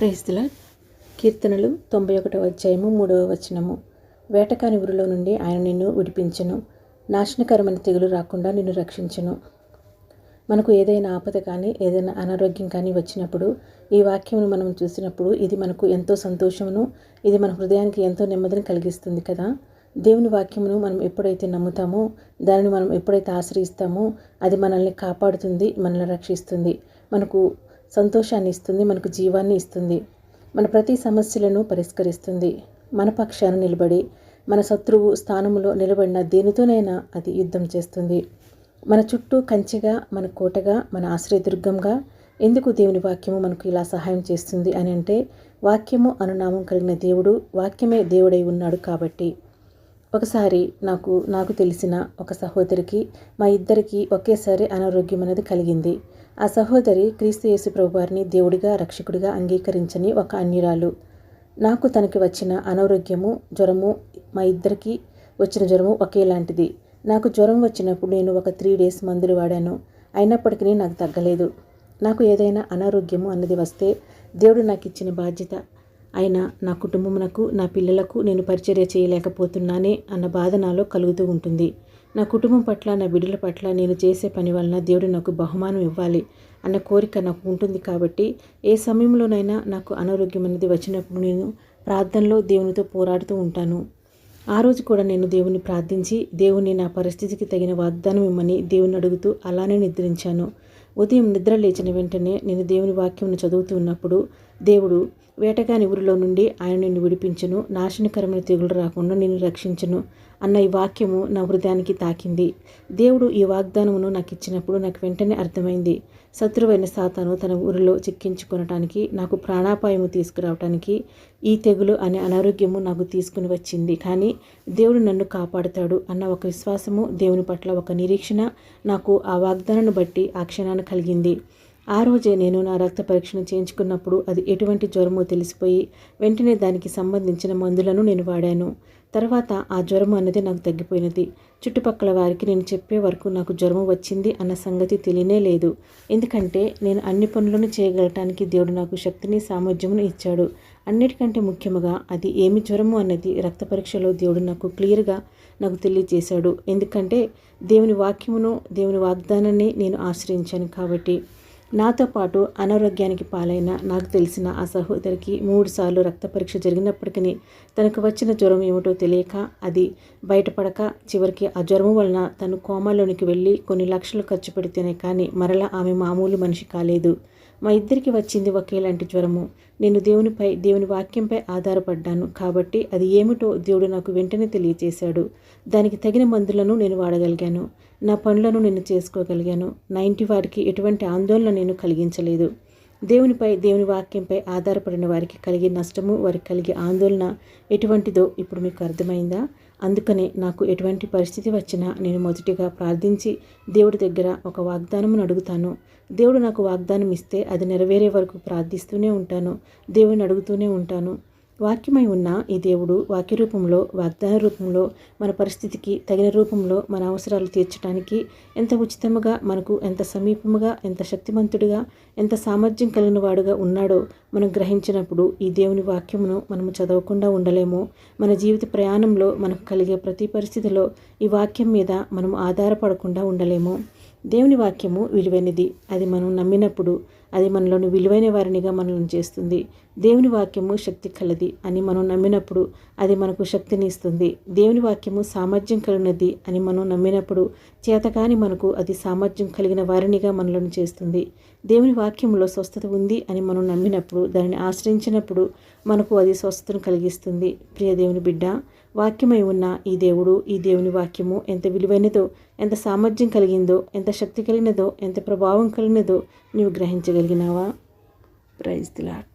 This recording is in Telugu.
క్రైస్తుల కీర్తనలు తొంభై ఒకటవ అధ్యాయము మూడవ వచనము. వేటకాని ఊరిలో నుండి ఆయన నిన్ను విడిపించను. నాశనకరమైన తెగులు రాకుండా నిన్ను రక్షించను. మనకు ఏదైనా ఆపద కానీ ఏదైనా అనారోగ్యం కానీ వచ్చినప్పుడు ఈ వాక్యమును మనం చూసినప్పుడు ఇది మనకు ఎంతో సంతోషమును ఇది మన హృదయానికి ఎంతో నెమ్మదిని కలిగిస్తుంది కదా? దేవుని వాక్యమును మనం ఎప్పుడైతే నమ్ముతామో దానిని మనం ఎప్పుడైతే ఆశ్రయిస్తామో అది మనల్ని కాపాడుతుంది మనల్ని రక్షిస్తుంది. మనకు సంతోషాన్ని ఇస్తుంది మనకు జీవాన్ని ఇస్తుంది. మన ప్రతి సమస్యలను పరిష్కరిస్తుంది. మన పక్షాన నిలబడి మన శత్రువు స్థానంలో నిలబడిన దేనితోనైనా అది యుద్ధం చేస్తుంది. మన చుట్టూ కంచెగా మన కోటగా మన ఆశ్రయదుర్గంగా ఎందుకు దేవుని వాక్యము మనకు ఇలా సహాయం చేస్తుంది అని అంటే వాక్యము అనునామం కలిగిన దేవుడు వాక్యమే దేవుడై ఉన్నాడు కాబట్టి. ఒకసారి నాకు నాకు తెలిసిన ఒక సహోదరికి మా ఇద్దరికి ఒకేసారి అనారోగ్యం అనేది కలిగింది. ఆ సహోదరి క్రీస్తు యేసు ప్రభువారిని దేవుడిగా రక్షకుడిగా అంగీకరించని ఒక అన్యురాలు. నాకు తనకి వచ్చిన అనారోగ్యము జ్వరము మా ఇద్దరికి వచ్చిన జ్వరము ఒకేలాంటిది. నాకు జ్వరం వచ్చినప్పుడు నేను ఒక త్రీ డేస్ మందులు వాడాను. అయినప్పటికీ నాకు తగ్గలేదు. నాకు ఏదైనా అనారోగ్యము అన్నది వస్తే దేవుడు నాకు ఇచ్చిన బాధ్యత అయినా నా కుటుంబమునకు నా పిల్లలకు నేను పరిచర్య చేయలేకపోతున్నానే అన్న బాధ నాలో కలుగుతూ ఉంటుంది. నా కుటుంబం పట్ల నా బిడ్డల పట్ల నేను చేసే పని వలన దేవుడు నాకు బహుమానం ఇవ్వాలి అన్న కోరిక నాకు ఉంటుంది కాబట్టి ఏ సమయంలోనైనా నాకు అనారోగ్యం అనేది వచ్చినప్పుడు నేను ప్రార్థనలో దేవునితో పోరాడుతూ ఉంటాను. ఆ రోజు కూడా నేను దేవుని ప్రార్థించి దేవుని నా పరిస్థితికి తగిన వాగ్దానం ఇమ్మని దేవుని అడుగుతూ అలానే నిద్రించాను. ఉదయం నిద్ర లేచిన వెంటనే నేను దేవుని వాక్యం చదువుతూ ఉన్నప్పుడు దేవుడు వేటగాని ఊరిలో నుండి ఆయన నిన్ను విడిపించను. నాశనకరమైన తెగులు రాకుండా నిన్ను రక్షించును అన్న ఈ వాక్యము నా హృదయానికి తాకింది. దేవుడు ఈ వాగ్దానమును నాకు ఇచ్చినప్పుడు నాకు వెంటనే అర్థమైంది. శత్రువైన సాతాను తన ఊరిలో చిక్కించుకొనటానికి నాకు ప్రాణాపాయము తీసుకురావటానికి ఈ తెగులు అనే అనారోగ్యము నాకు తీసుకుని వచ్చింది. కానీ దేవుడు నన్ను కాపాడుతాడు అన్న ఒక విశ్వాసము దేవుని పట్ల ఒక నిరీక్షణ నాకు ఆ వాగ్దానాన్ని బట్టి ఆ క్షణాన్ని కలిగింది. ఆ రోజే నేను నా రక్త పరీక్షను చేయించుకున్నప్పుడు అది ఎటువంటి జ్వరమో తెలిసిపోయి వెంటనే దానికి సంబంధించిన మందులను నేను వాడాను. తర్వాత ఆ జ్వరం అన్నది నాకు తగ్గిపోయినది. చుట్టుపక్కల వారికి నేను చెప్పే వరకు నాకు జ్వరం వచ్చింది అన్న సంగతి తెలియనే లేదు. ఎందుకంటే నేను అన్ని పనులను చేయగలటానికి దేవుడు నాకు శక్తిని సామర్థ్యమును ఇచ్చాడు. అన్నిటికంటే ముఖ్యముగా అది ఏమి జ్వరము అన్నది రక్త పరీక్షలో దేవుడు నాకు క్లియర్గా నాకు తెలియజేశాడు. ఎందుకంటే దేవుని వాక్యమును దేవుని వాగ్దానాన్ని నేను ఆశ్రయించాను కాబట్టి. నాతో పాటు అనారోగ్యానికి పాలైన నాకు తెలిసిన ఆ సహోదరికి మూడుసార్లు రక్త పరీక్ష జరిగినప్పటికీ తనకు వచ్చిన జ్వరం ఏమిటో తెలియక అది బయటపడక చివరికి ఆ జ్వరం వలన తను కోమాలోనికి వెళ్ళి కొన్ని లక్షలు ఖర్చు పెడితేనే కానీ మరలా ఆమె మామూలు మనిషి కాలేదు. మా ఇద్దరికి వచ్చింది ఒకేలాంటి జ్వరము. నేను దేవునిపై దేవుని వాక్యంపై ఆధారపడ్డాను. కాబట్టి అది ఏమిటో దేవుడు నాకు వెంటనే తెలియచేశాడు. దానికి తగిన మందులను నేను వాడగలిగాను. నా పనులను నేను చేసుకోగలిగాను. నా ఇంటి వారికి ఎటువంటి ఆందోళన నేను కలిగించలేదు. దేవునిపై దేవుని వాక్యంపై ఆధారపడిన వారికి కలిగే నష్టము వారికి కలిగే ఆందోళన ఎటువంటిదో ఇప్పుడు మీకు అర్థమైందా? అందుకనే నాకు ఎటువంటి పరిస్థితి వచ్చినా నేను మొదటిగా ప్రార్థించి దేవుడి దగ్గర ఒక వాగ్దానమును అడుగుతాను. దేవుడు నాకు వాగ్దానం ఇస్తే అది నెరవేరే వరకు ప్రార్థిస్తూనే ఉంటాను. దేవుని అడుగుతూనే ఉంటాను. వాక్యమై ఉన్న ఈ దేవుడు వాక్య రూపంలో వాగ్దాన రూపంలో మన పరిస్థితికి తగిన రూపంలో మన అవసరాలు తీర్చడానికి ఎంత ఉచితముగా మనకు ఎంత సమీపముగా ఎంత శక్తివంతుడిగా ఎంత సామర్థ్యం కలిగిన వాడుగా ఉన్నాడో మనం గ్రహించినప్పుడు ఈ దేవుని వాక్యమును మనము చదవకుండా ఉండలేము. మన జీవిత ప్రయాణంలో మనకు కలిగే ప్రతి పరిస్థితిలో ఈ వాక్యం మీద మనం ఆధారపడకుండా ఉండలేము. దేవుని వాక్యము విలువైనది. అది మనం నమ్మినప్పుడు అది మనలోని విలువైన వారినిగా మనల్ని చేస్తుంది. దేవుని వాక్యము శక్తి కలది అని మనం నమ్మినప్పుడు అది మనకు శక్తిని ఇస్తుంది. దేవుని వాక్యము సామర్థ్యం కలిగినది అని మనం నమ్మినప్పుడు చేతకాని మనకు అది సామర్థ్యం కలిగిన వారినిగా మనలను చేస్తుంది. దేవుని వాక్యంలో స్వస్థత ఉంది అని మనం నమ్మినప్పుడు దానిని ఆశ్రయించినప్పుడు మనకు అది స్వస్థతను కలిగిస్తుంది. ప్రియ దేవుని బిడ్డ వాక్యమై ఉన్న ఈ దేవుడు ఈ దేవుని వాక్యము ఎంత విలువైనదో ఎంత సామర్థ్యం కలిగిందో ఎంత శక్తి కలిగినదో ఎంత ప్రభావం కలిగినదో నీవు గ్రహించగలిగినావా? ప్రైజ్ దిలాట్